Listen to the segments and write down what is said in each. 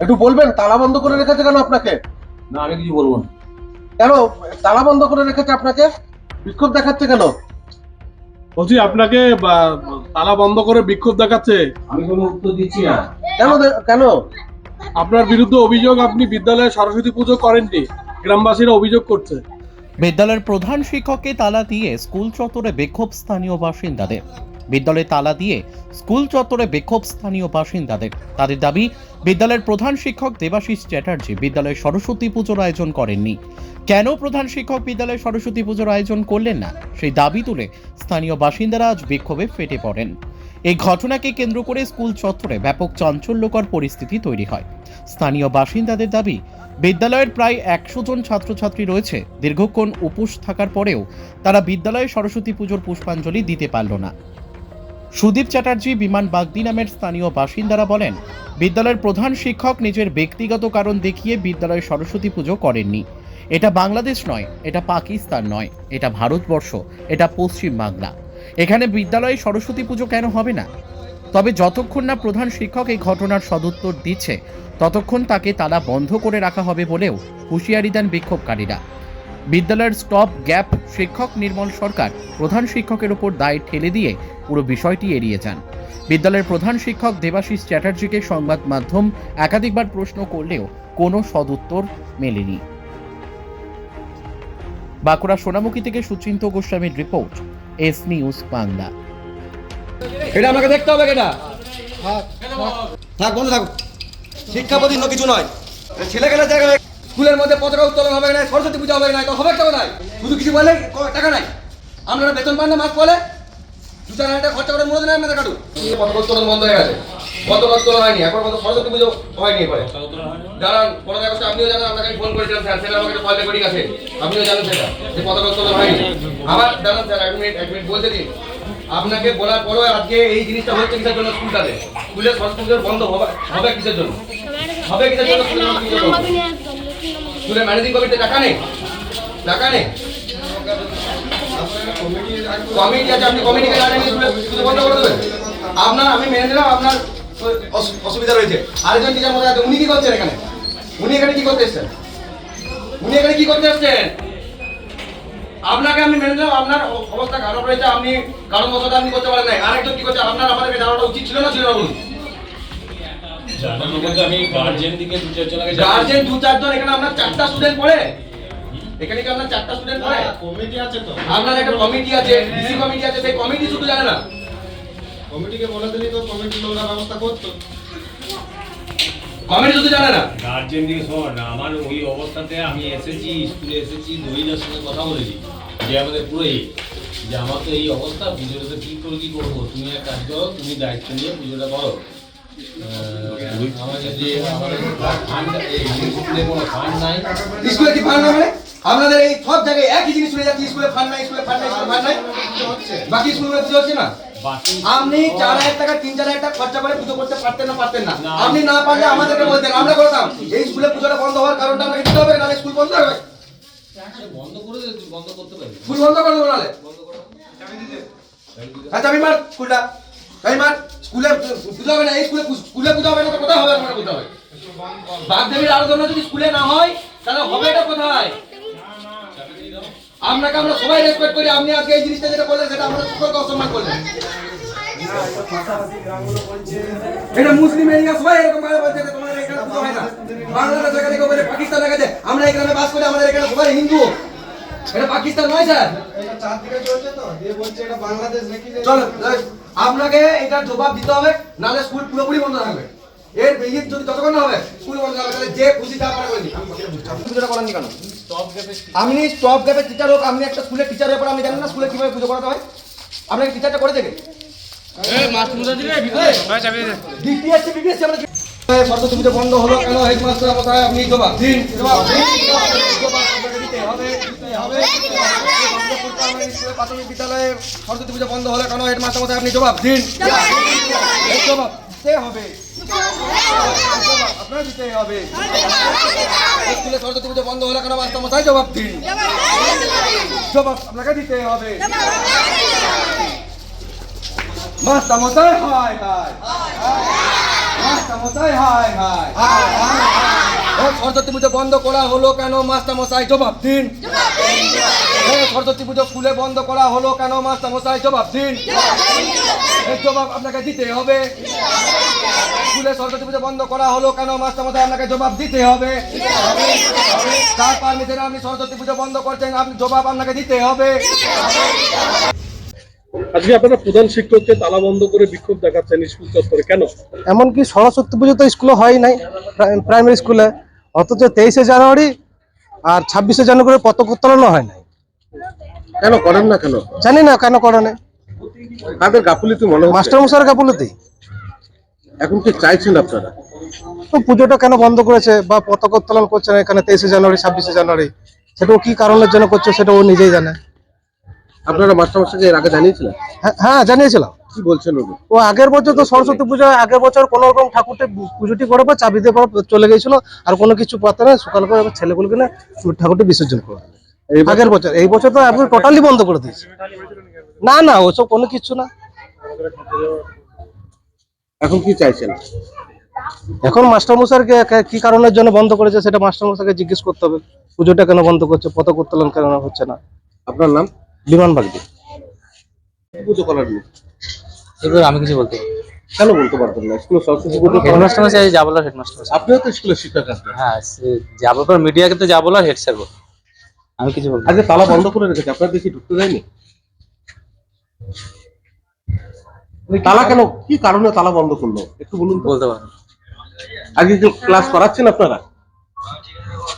একটু বলবেন তালা বন্ধ করে রেখেছে কেন আপনাকে? না আমি কিছু বলব না। কেন? তালা বন্ধ করে রেখেছে আপনাকে? বিক্ষোভ দেখাচ্ছে কেন? বলছি আপনাকে তালা বন্ধ করে বিক্ষোভ দেখাচ্ছে। আমি কোনো উত্তর দিচ্ছি না। কেন কেন? আপনার বিরুদ্ধে অভিযোগ আপনি বিদ্যালয়ে সরস্বতী পুজো করেননি। গ্রামবাসীরা অভিযোগ করছে। বিদ্যালয়ের প্রধান শিক্ষককে তালা দিয়ে স্কুল চত্বরে বিক্ষোভ স্থানীয় বাসিন্দাদের। বিদ্যালয়ে তালা দিয়ে স্কুল চত্বরে বিক্ষোভ স্থানীয় বাসিন্দাদের। তাদের দাবি, বিদ্যালয়ের প্রধান শিক্ষক দেবাশিস চ্যাটার্জি বিদ্যালয়ে সরস্বতী পুজোর আয়োজন করেননি। কেন প্রধান শিক্ষক বিদ্যালয়ে সরস্বতী পুজোর আয়োজন করলেন না? সেই দাবি তুলে স্থানীয় বাসিন্দারা আজ বিক্ষোভে ফেটে পড়েন। এই ঘটনাকে কেন্দ্র করে স্কুল চত্বরে ব্যাপক চাঞ্চল্যকর পরিস্থিতি তৈরি হয়। স্থানীয় বাসিন্দাদের দাবি, বিদ্যালয়ের প্রায় একশো জন ছাত্রছাত্রী রয়েছে, দীর্ঘক্ষণ উপোস থাকার পরেও তারা বিদ্যালয়ে সরস্বতী পুজোর পুষ্পাঞ্জলি দিতে পারল না। সুদীপ চ্যাটার্জি বিমান বাগদি নামের স্থানীয় বাসিন্দারা বলেন, বিদ্যালয়ের প্রধান শিক্ষক নিজের ব্যক্তিগত কারণ দেখিয়ে বিদ্যালয়ে সরস্বতী পুজো করেননি। এটা বাংলাদেশ নয়, এটা পাকিস্তান নয়, এটা ভারতবর্ষ, এটা পশ্চিম বাংলা। এখানে বিদ্যালয়ে সরস্বতী পুজো কেন হবে না? তবে যতক্ষণ না প্রধান শিক্ষক এই ঘটনার সদুত্তর দিচ্ছে, ততক্ষণ তাকে তালা বন্ধ করে রাখা হবে বলেও হুঁশিয়ারি দেন বিক্ষোভকারীরা। বিদ্যালয়ের স্টপ গ্যাপ শিক্ষক নির্মল সরকার প্রধান শিক্ষকের ওপর দায় ঠেলে দিয়ে পুরো বিষয়টি এড়িয়ে যান। বিদ্যালয়ের প্রধান শিক্ষক দেবাশিস চ্যাটার্জিকে সংবাদ মাধ্যম একাধিকবার প্রশ্ন করলেও কোনো সদুত্তর মেলেনি। বাঁকুড়া সোনামুখী থেকে সুচিন্ত গোস্বামীর রিপোর্ট। S news Bangla. এটা আমাকে দেখতে হবে এটা থাক বন্ধ থাকুক। শিক্ষা প্রতি কিছু নয়। ছেলে গেলে জায়গায় স্কুলের মধ্যে পতাকা উত্তোলন হবে না সরস্বতী পূজা হবে না তো হবে টাকা নাই শুধু কিছু বলে টাকা নাই। আপনারা বেতন পান না মাস বলে দু চার হাজার টাকা খরচা করে মনে নেই আপনাদের কাটু পতাকা উত্তোলন বন্ধ হয়ে গেছে। পতাকা হয়নি? এখন সরস্বতী পুজো হয়নি এবারে। জানান পনেরো আগস্টে আপনিও জানেন আপনাকে ফোন করেছিলাম স্যার আমাকে কল রেকর্ডিং আছে। আপনিও জানেন সেটা যে পতাকা উত্তোলন হয়নি। আবার স্যার এক মিনিট এক মিনিট বলতে দিন। আপনাকে বলার পরেও আজকে এই জিনিসটা হচ্ছে কিসের জন্য স্কুলটাতে স্কুলের সরস্বতী পুজো বন্ধ হবে কিসের জন্য? হবে কিসের জন্য স্কুলের ম্যানেজিং কমিটিতে টাকা নেই? টাকা নেই? কমিটি আছে আপনি কমিটিকে জানেন স্কুলে বন্ধ করে দেবেন? আপনার আমি মেনে নিলাম আপনার অসুবিধা রয়েছে। আরেকজন টিচার মধ্যে আছে উনি কি করছেন এখানে? উনি এখানে কি করতে এসছেন? উনি এখানে কি করতে এসছেন? আপনাকে আমি মেনে নিলাম আপনার অবস্থা খারাপ রয়েছে আপনি কারণ বসত আপনি করতে পারেন নাই। আরেকজন কি করছে? আপনার আমাদেরকে জানানো উচিত ছিল না ছিল না বলুন? জানানো বলতে আমি গার্জেন দু চারজন গার্জেন দু চারজন এখানে আপনার চারটা স্টুডেন্ট পড়ে। এখানে কি আপনার চারটা স্টুডেন্ট পড়ে? কমিটি আছে তো। আপনার একটা কমিটি আছে ডিসি কমিটি আছে সেই কমিটি শুধু জানে না। কমিটিকে বলে দিলি তো কমিটি লোকরা ব্যবস্থা করতো কমিটি শুধু জানে না। গার্জেন দিকে শোন আমার ওই অবস্থাতে আমি এসেছি স্কুলে এসেছি দহিদার সঙ্গে কথা বলেছি। যে আমাদের পুরো এই যে আমার তো এই অবস্থা পুজোটা কি করে কি করব? তুমি এক কাজ করো তুমি দায়িত্ব নিয়ে পুজোটা করো। ফান্ড এই স্কুলে কোনো ফান্ড নাই। স্কুলে কি ফান্ড হবে? আপনাদের এই সব জায়গায় একই জিনিস শুনে যাচ্ছে স্কুলে ফান্ড নাই স্কুলে ফান্ড নাই স্কুলে ফান্ড নাই। বাকি স্কুলগুলো কিছু হচ্ছে না? আপনি চার হাজার টাকা তিন চার হাজার টাকা খরচা করে পুজো করতে পারতেন না পারতেন না। আপনি না পারলে আমাদেরকে বলতেন আমরা করতাম। এই স্কুলে পুজোটা বন্ধ হওয়ার কারণটা আপনাকে দিতে হবে নাহলে স্কুল বন্ধ হবে। বন্ধ করে বন্ধ করতে পারবি। স্কুল বন্ধ করে দেবো নাহলে। আচ্ছা আমি মার স্কুলটা। মার স্কুলে পুজো হবে না এই স্কুলে স্কুলে পুজো হবে না তো কোথায় হবে আমার পুজো হবে? বাগদেবীর আরাধনা যদি স্কুলে না হয় তাহলে হবে এটা কোথায়? আপনাকে আমরা সবাই রেসপেক্ট করি, আপনি আজকে এই জিনিসটা যেটা করলেন সেটা আমরা সকলকে অসম্মান করলেন মুসলিম সবাই না। বলে পাকিস্তান আমরা এখানে বাস করি এখানে সবাই হিন্দু। এটা পাকিস্তান চলো আপনাকে এটা জবাব দিতে হবে, নাহলে স্কুল পুরোপুরি বন্ধ থাকবে। এর বেরিয়ে যদি ততক্ষণ না হবে স্কুল বন্ধ থাকবে তাহলে যে খুশি তা পারে আপনি পুজোটা করাননি কেন? আপনি স্টপ গ্যাপের টিচার হোক আপনি একটা স্কুলের টিচার ব্যাপারে আপনি জানেন না স্কুলে কীভাবে পুজো করাতে হয়। আপনাকে টিচারটা করে দেবে সরস্বতী পুজো বন্ধ হলো কেন? হেডমাস্টার কোথায় আপনি দিন হবে হবে। প্রাথমিক বিদ্যালয়ে সরস্বতী পুজো বন্ধ হলো কেন? হেডমাস্টার কোথায় আপনি জবাব দিন। জবাব দিতে হবে। দিতে হবে। সরস্বতী পুজো বন্ধ হলো কেন মাস্টার মশাই জবাব দিন? জবাব আপনাকে দিতে হবে। মাস্টার মশাই, হয় মাস্টার হায় হায়। সরস্বতী পুজো বন্ধ করা হলো কেন মাস্টারমশাই জবাব দিন? সরস্বতী পুজো স্কুলে বন্ধ করা হলো কেন মাস্টারমশাই জবাব দিন? জবাব আপনাকে দিতে হবে। স্কুলে সরস্বতী পুজো বন্ধ করা হলো কেন মাস্টারমশাই আপনাকে জবাব দিতে হবে। তার পারমিশনে আপনি সরস্বতী পুজো বন্ধ করছেন আপনি জবাব আপনাকে দিতে হবে। আজকে আপনারা প্রধান শিক্ষককে তালা বন্ধ করে বিক্ষোভ দেখাচ্ছেন স্কুল চত্বরে। কেন? এমনকি সরস্বতী পুজো তো স্কুলে হয় নাই প্রাইমারি স্কুলে। অথচ তেইশে জানুয়ারি আর ছাব্বিশে জানুয়ারি পতাকা উত্তোলন হয় নাই। কেন করেন না কেন? জানি না কেন করে নাই তাদের গাফুলিতে মনে মাস্টার মশাইয়ের গাফুলতি? এখন কি চাইছেন আপনারা? তো পুজোটা কেন বন্ধ করেছে বা পতাকা উত্তোলন করছে না এখানে তেইশে জানুয়ারি ছাব্বিশে জানুয়ারি? সেটাও কি কারণের জন্য করছে সেটা ও নিজেই জানে। আপনারা মাস্টারমশাইকে এর আগে জানিয়েছিলেন? হ্যাঁ, হ্যাঁ জানিয়েছিলাম। কি বলছেন ও আগের বছর তো সরস্বতী পুজো আগের বছর কোনো রকম ঠাকুরটা পুজোটি করে পর চাবি দিয়ে পর চলে গেছিল আর কোনো কিছু পাতে না সকাল করে ছেলেগুলোকে না ঠাকুরটি বিসর্জন করে। এই বছর- আগের বছর এই বছর তো একবার টোটালি বন্ধ করে দিয়েছে। না না ওসব কোনো কিছু না। এখন কি চাইছেন? এখন মাস্টারমশাইকে কে- কি কারণের জন্য বন্ধ করেছে সেটা মাস্টারমশাইকে জিজ্ঞেস করতে হবে। পুজোটা কেন বন্ধ করছে? পতাকা উত্তোলন কেন হচ্ছে না? আপনার নাম? বিমান বাগদি। পুজো করার নেই এবার আমি কিছু বলতে পারি কেন বলতে পারবেন না? স্কুলে সরস্বতী পুজো হেডমাস্টার মশাই যা বলার হেডমাস্টার মশাই। আপনিও তো স্কুলের শিক্ষক আছেন। হ্যাঁ যা বলার মিডিয়াকে তো যা বলার হেড স্যার বল আমি কিছু বলব। আজকে তালা বন্ধ করে রেখেছে আপনার দেখি ঢুকতে দেয়নি? তালা কেন? কি কারণে তালা বন্ধ করল? একটু বলুন বলতে না। আজকে কি ক্লাস করাচ্ছেন আপনারা?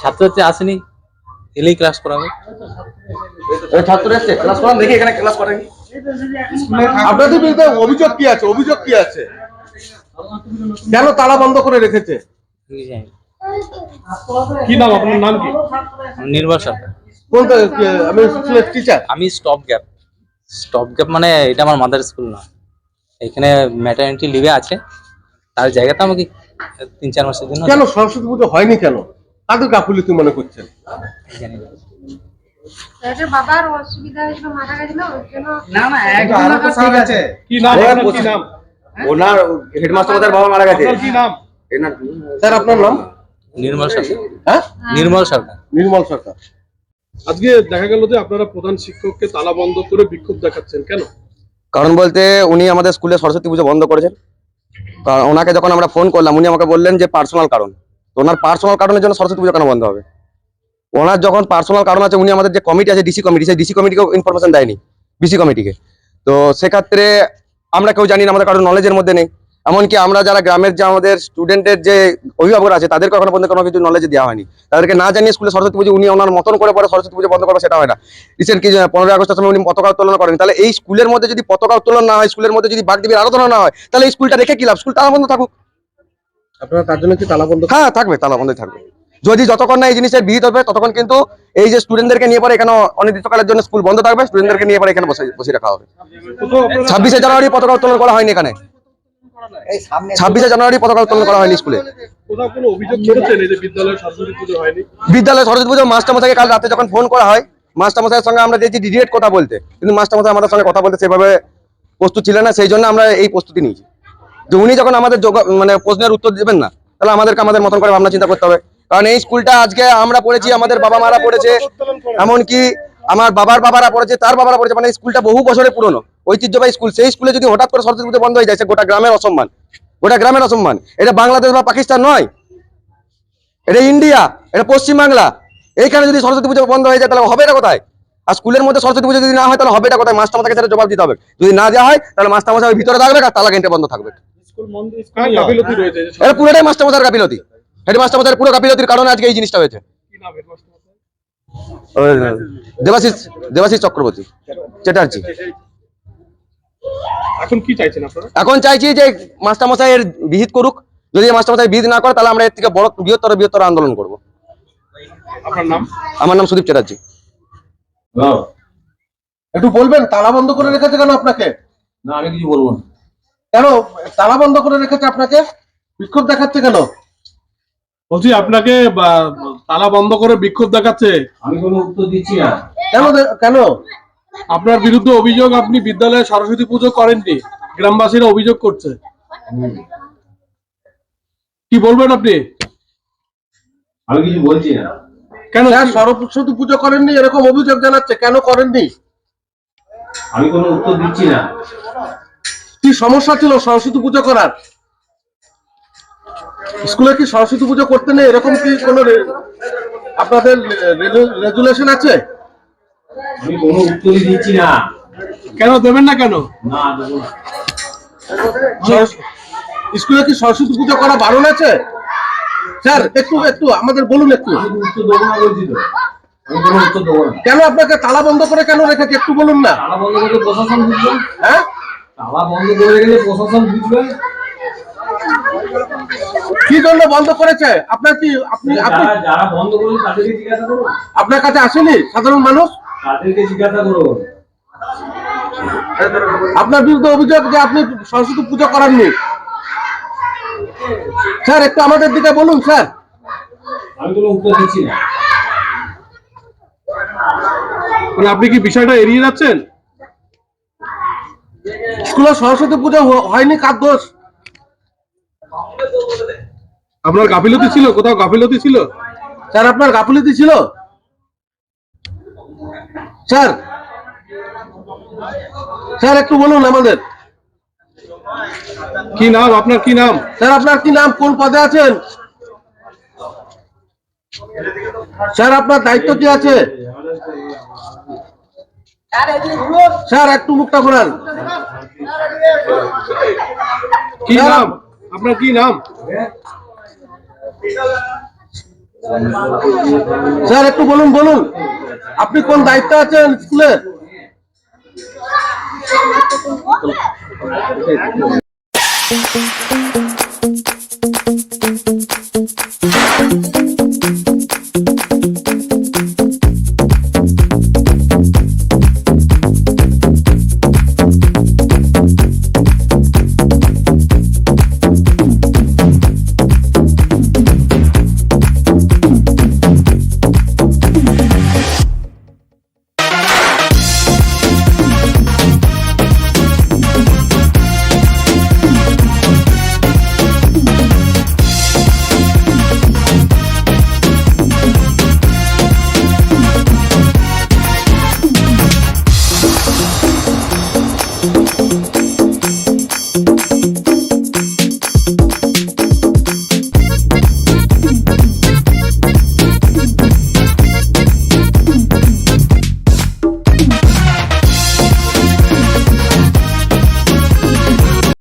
ছাত্রছাত্রী আসেনি এলেই ক্লাস করাবে। ছাত্র এসছে ক্লাস করান দেখি এখানে ক্লাস করেন। আপনাদের বিরুদ্ধে অভিযোগ কি আছে? অভিযোগ কি আছে? কেন তালা বন্ধ করে রেখেছে। কি নাম আপনার নাম কি? নির্মল সরকার। কোন আমি স্কুলের টিচার। আমি স্টপ গ্যাপ স্টপ গ্যাপ মানে এটা আমার মাদার স্কুল না। এখানে ম্যাটারনিটি লিভে আছে। তার জায়গাটা আমাকে তিন চার মাসের জন্য কেন? সরস্বতী পুজো হয়নি কেন? কাদের গাফুলিতে মনে করছেন? জানি না। বাবার অসুবিধা হয়েছিল মারা গেছিল ওই জন্য কি নাম? কি নাম? ওনার হেডমাস্টার বাবা মারা গেছে। কি নাম? স্যার আপনার নাম? নির্মল সরকার। হ্যাঁ? নির্মল সরকার। নির্মল সরকার। আজকে দেখা গেল যে আপনারা প্রধান শিক্ষককে তালা বন্ধ করে বিক্ষোভ দেখাচ্ছেন কেন? কারণ বলতে উনি আমাদের স্কুলে সরস্বতী পুজো বন্ধ করেছেন। কারণ ওনাকে যখন আমরা ফোন করলাম, উনি আমাকে বললেন যে পার্সোনাল কারণ। তো ওনার পার্সোনাল কারণের জন্য সরস্বতী পুজো কেন বন্ধ হবে? ওনার যখন পার্সোনাল কারণ আছে, উনি আমাদের যে কমিটি আছে ডিসি কমিটি সেই ডিসি কমিটিকেও ইনফরমেশন দেয়নি বিসি কমিটিকে তো সেক্ষেত্রে আমরা কেউ জানি না, আমাদের কারোর নলেজের মধ্যে নেই। এমনকি আমরা যারা গ্রামের যে আমাদের স্টুডেন্টের যে অভিভাবকরা আছে তাদেরকে এখনও পর্যন্ত কোনো কিছু নলেজ দেওয়া হয়নি। তাদেরকে না জানিয়ে স্কুলে সরস্বতী পুজো উনি ওনার মতন করে পরে সরস্বতী পুজো বন্ধ করবে সেটা হয় না। রিসেন্ট কি পনেরোই আগস্টের সময় উনি পতাকা উত্তোলন করেন তাহলে এই স্কুলের মধ্যে যদি পতাকা উত্তোলন না হয় স্কুলের মধ্যে যদি বাগদেবীর আরাধনা না হয় তাহলে এই স্কুলটা রেখে কি লাভ? স্কুল তালা বন্ধ থাকুক। আপনারা তার জন্য কি তালা বন্ধ হ্যাঁ থাকবে তালা বন্ধই থাকবে। যদি যতক্ষণ না এই জিনিসের বিহিত হবে ততক্ষণ কিন্তু এই যে স্টুডেন্টদেরকে নিয়ে পরে এখানে অনির্দিষ্টকালের জন্য স্কুল বন্ধ থাকবে স্টুডেন্টদেরকে নিয়ে পরে এখানে বসে বসে রাখা হবে। ছাব্বিশে জানুয়ারি পতাকা উত্তোলন করা হয়নি এখানে। ছাব্বিশে জানুয়ারি পতাকা উত্তোলন করা হয়নি স্কুলে। কোথাও কোনো অভিযোগ করেছেন এই যে বিদ্যালয়ে সরস্বতী পুজো মাস্টারমশাইকে কাল রাতে যখন ফোন করা হয় মাস্টারমশাইয়ের সঙ্গে আমরা দিয়েছি ডিরেক্ট কথা বলতে। কিন্তু মাস্টারমশাই আমাদের সঙ্গে কথা বলতে সেভাবে প্রস্তুত ছিলেন না সেই জন্য আমরা এই প্রস্তুতি নিয়েছি। যে উনি যখন আমাদের যোগা- মানে প্রশ্নের উত্তর দেবেন না তাহলে আমাদেরকে আমাদের মতন করে ভাবনা চিন্তা করতে হবে। কারণ এই স্কুলটা আজকে আমরা পড়েছি আমাদের বাবা মারা পড়েছে এমনকি আমার বাবার বাবারা পড়েছে তার বাবারা পড়েছে মানে এই স্কুলটা বহু বছরের পুরনো। ঐতিহ্যবাহী স্কুল সেই স্কুলে যদি হঠাৎ করে সরস্বতী পুজো বন্ধ হয়ে যায় সে গোটা গ্রামের অসম্মান। গোটা গ্রামের অসম্মান। এটা বাংলাদেশ বা পাকিস্তান নয়। এটা ইন্ডিয়া এটা পশ্চিমবাংলা। এইখানে যদি সরস্বতী পুজো বন্ধ হয়ে যায় তাহলে হবে এটা কোথায়? আর স্কুলের মধ্যে সরস্বতী পুজো যদি না হয় তাহলে হবে এটা কোথায়? মাস্টার মশাইকে সেটা জবাব দিতে হবে। যদি না দেওয়া হয় তাহলে মাস্টার মশাই ভিতরে থাকবে আর তালা গেটে বন্ধ থাকবে। কার গাফিলতি রয়েছে যে এটা পুরোটাই মাস্টার মশাইয়ের গাফিলতি। হেডমাস্টার মশাইয়ের পুরো গাফিলতির কারণে আজকে এই জিনিসটা হয়েছে। দেবাশিস দেবাশিস চক্রবর্তী চ্যাটার্জি। এখন কি চাইছেন আপনারা? এখন চাইছি যে মাস্টার এর বিহিত করুক। যদি মাস্টার মশাই বিহিত না করে তাহলে আমরা এর থেকে বড় বৃহত্তর বৃহত্তর আন্দোলন করব। আপনার নাম? আমার নাম সুদীপ চ্যাটার্জি। একটু বলবেন তালা বন্ধ করে রেখেছে কেন আপনাকে? না আমি কিছু বলব না। কেন তালা বন্ধ করে রেখেছে আপনাকে? বিক্ষোভ দেখাচ্ছে কেন? বলছি আপনাকে তালা বন্ধ করে বিক্ষোভ দেখাচ্ছে। আমি কোনো উত্তর দিচ্ছি না। কেন কেন? আপনার বিরুদ্ধে অভিযোগ আপনি বিদ্যালয়ে সরস্বতী পুজো করেননি গ্রামবাসীরা অভিযোগ করছে। কি বলবেন আপনি? আমি কিছু বলছি না। কেন সরস্বতী পুজো করেননি এরকম অভিযোগ জানাচ্ছে কেন করেননি? আমি কোনো উত্তর দিচ্ছি না। কি সমস্যা ছিল সরস্বতী পুজো করার? স্কুলে কি সরস্বতী পুজো করতে নেই? এরকম কি কোনো আপনাদের রেজুলেশন আছে? আমি কোনো উত্তরই দিচ্ছি না। কেন দেবেন না কেন? না দেবো না। স্কুলে কি সরস্বতী পুজো করা বারণ আছে? স্যার একটু একটু আমাদের বলুন একটু। উত্তর দেবো না বলছি তো। কোনো আপনাকে তালা বন্ধ করে কেন রেখেছে? একটু বলুন না। তালা বন্ধ করে প্রশাসন বুঝবে হ্যাঁ? তালা বন্ধ করে রেখেছে প্রশাসন বুঝবে কি জন্য বন্ধ করেছে? আপনার কি আপনি আপনি যারা বন্ধ তাদেরকে জিজ্ঞাসা করুন। আপনার কাছে আসেনি সাধারণ মানুষ? তাদেরকে জিজ্ঞাসা করুন। আপনার বিরুদ্ধে অভিযোগ যে আপনি সরস্বতী পুজো করাননি। স্যার একটু আমাদের দিকে বলুন স্যার। আমি কোনো উত্তর দিচ্ছি না। মানে আপনি কি বিষয়টা এড়িয়ে যাচ্ছেন? স্কুলে সরস্বতী পুজো হয়নি কার দোষ? আপনার গাফিলতি ছিল? কোথাও গাফিলতি ছিল? স্যার আপনার গাফিলতি ছিল? স্যার স্যার একটু বলুন আমাদের। কি নাম? আপনার কি নাম? স্যার আপনার কি নাম? কোন পদে আছেন? স্যার আপনার দায়িত্ব কি আছে? স্যার একটু মুখটা ঘোরান। কি নাম? আপনার কি নাম? স্যার একটু বলুন বলুন। আপনি কোন দায়িত্ব আছেন স্কুলে?